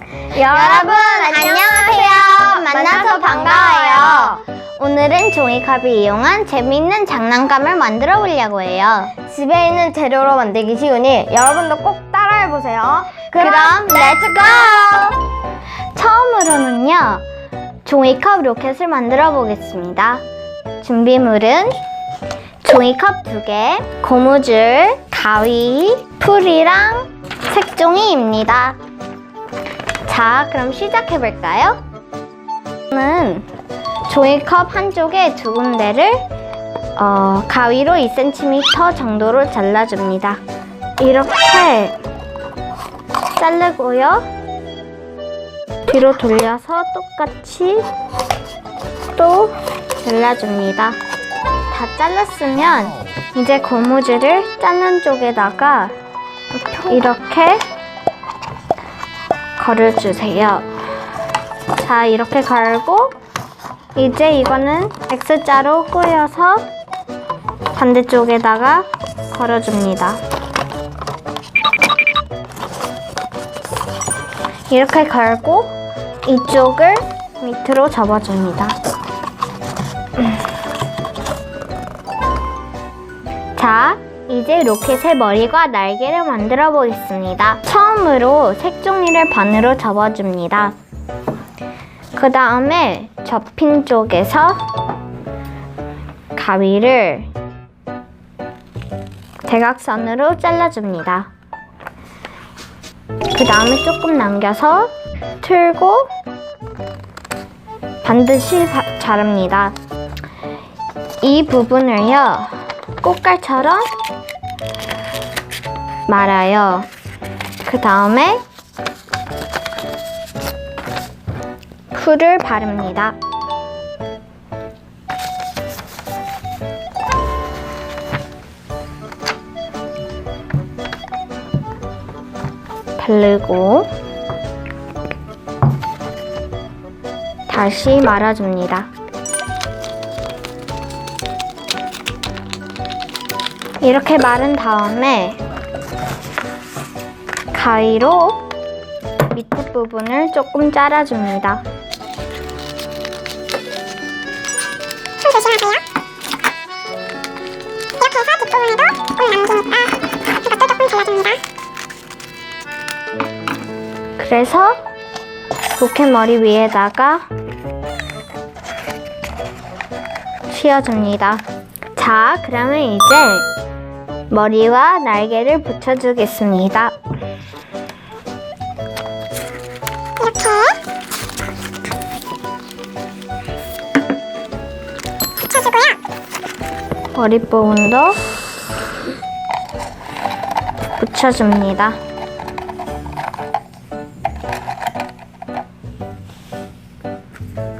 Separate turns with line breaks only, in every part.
여러분 안녕하세요. 만나서 반가워요. 오늘은 종이컵을 이용한 재미있는 장난감을 만들어 보려고 해요.
집에 있는 재료로 만들기 쉬우니 여러분도 꼭 따라해 보세요.
그럼 렛츠 고! 처음으로는요. 종이컵 로켓을 만들어 보겠습니다. 준비물은 종이컵 두 개, 고무줄, 가위, 풀이랑 색종이입니다. 자, 그럼 시작해 볼까요? 저는 종이컵 한쪽에 두 군데를 어, 가위로 2cm 정도로 잘라줍니다. 이렇게 자르고요. 뒤로 돌려서 똑같이 또 잘라줍니다. 다 잘랐으면 이제 고무줄을 자른 쪽에다가 이렇게 걸어주세요. 자, 이렇게 걸고 이제 이거는 X자로 꼬여서 반대쪽에다가 걸어줍니다. 이렇게 걸고 이쪽을 밑으로 접어줍니다. 자, 이제 로켓의 머리와 날개를 만들어 보겠습니다. 처음으로 색종이를 반으로 접어줍니다. 그 다음에 접힌 쪽에서 가위를 대각선으로 잘라줍니다. 그 다음에 조금 남겨서 틀고 반드시 바- 자릅니다. 이 부분을요, 꽃갈처럼 말아요. 그 다음에 풀을 바릅니다. 바르고 다시 말아줍니다. 이렇게 마른 다음에 가위로 밑에 부분을 조금 잘라줍니다.
손 조심하세요. 이렇게 해서 뒷부분에도 꿀 남기니까 이것도 조금 잘라줍니다.
그래서 로켓 머리 위에다가 씌워줍니다. 자, 그러면 이제 머리와 날개를 붙여주겠습니다.
이렇게 붙여주고요.
머리 부분도 붙여줍니다.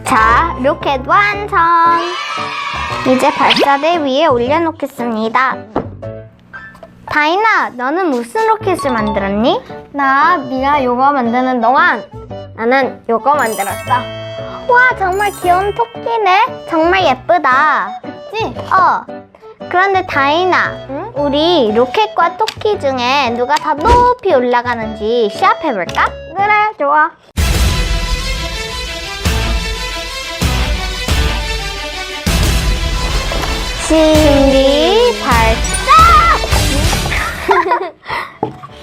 자, 로켓 완성! 이제 발사대 위에 올려놓겠습니다. 다이나, 너는 무슨 로켓을 만들었니?
나 네가 요거 만드는 동안 나는 요거 만들었어.
와, 정말 귀여운 토끼네. 정말 예쁘다.
그치?
어. 그런데 다이나,
응?
우리 로켓과 토끼 중에 누가 더 높이 올라가는지 시합해볼까?
그래, 좋아.
준비,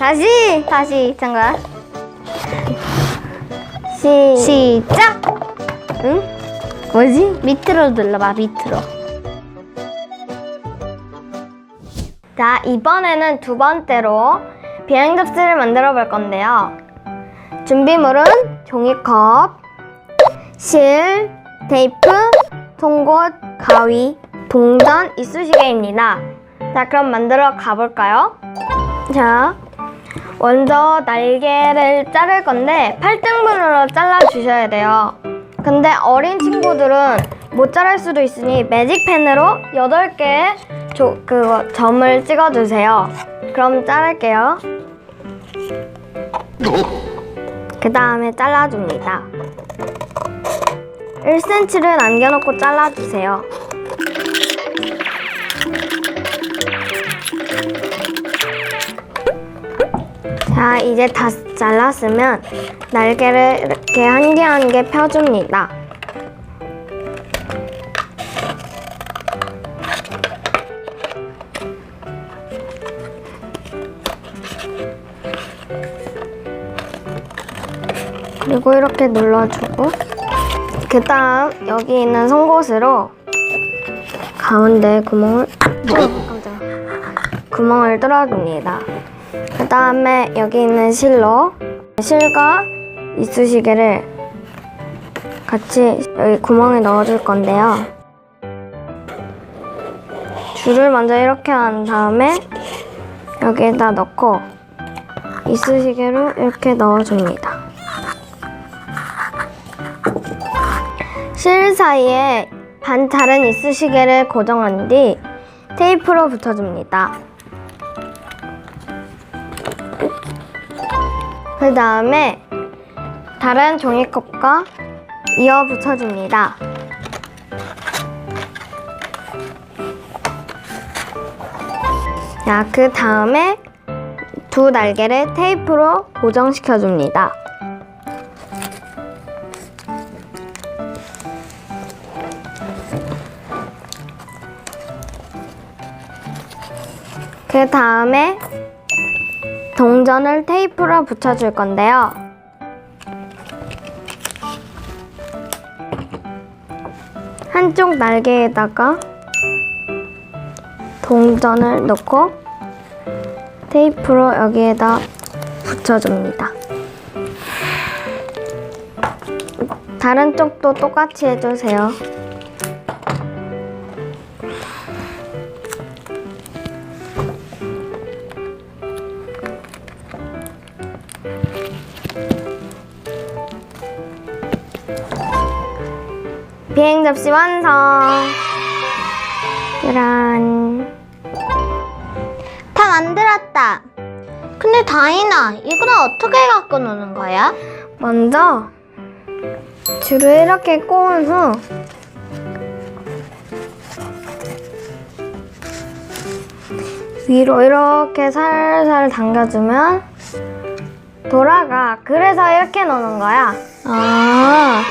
다시, 다시, 잠깐.
시,
시작!
응? 뭐지?
밑으로 눌러봐, 밑으로.
자, 이번에는 두 번째로 비행 접시를 만들어 볼 건데요. 준비물은 종이컵, 실, 테이프, 송곳, 가위, 동전, 이쑤시개입니다. 자, 그럼 만들어 가볼까요? 자, 먼저 날개를 자를 건데 8등분으로 잘라 주셔야 돼요. 근데 어린 친구들은 못 자를 수도 있으니 매직펜으로 8개의 조, 그거 점을 찍어 주세요. 그럼 자를게요. 그 다음에 잘라줍니다. 1cm를 남겨놓고 잘라주세요. 자, 이제 다 잘랐으면 날개를 이렇게 한 개 한 개 펴줍니다. 그리고 이렇게 눌러주고 그 다음 여기 있는 송곳으로 가운데 구멍을 어, 깜짝이야. 구멍을 뚫어줍니다. 그 다음에 여기 있는 실로 실과 이쑤시개를 같이 여기 구멍에 넣어줄 건데요. 줄을 먼저 이렇게 한 다음에 여기에다 넣고 이쑤시개로 이렇게 넣어줍니다. 실 사이에 반 다른 이쑤시개를 고정한 뒤 테이프로 붙여줍니다. 그 다음에 다른 종이컵과 이어 붙여줍니다. 자, 그 다음에 두 날개를 테이프로 고정시켜 줍니다. 그 다음에 동전을 테이프로 붙여줄 건데요. 한쪽 날개에다가 동전을 넣고 테이프로 여기에다 붙여줍니다. 다른 쪽도 똑같이 해주세요. 비행 접시 완성. 짜란.
다 만들었다. 근데 다인아, 이거는 어떻게 갖고 노는 거야?
먼저 줄을 이렇게 꼬은 후 위로 이렇게 살살 당겨주면 돌아가. 그래서 이렇게 노는 거야.
아,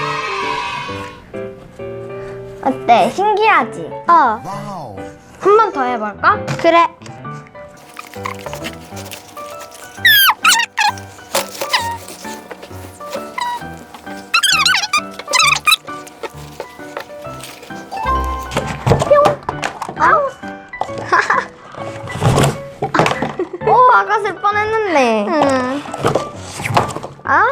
어때? 신기하지?
어,
한 번 더 해볼까?
그래.
아,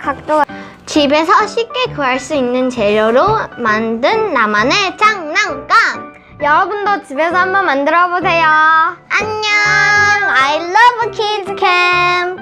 각도가.
집에서 쉽게 구할 수 있는 재료로 만든 나만의 장난감.
여러분도 집에서 한번 만들어 보세요.
안녕. I love kids camp.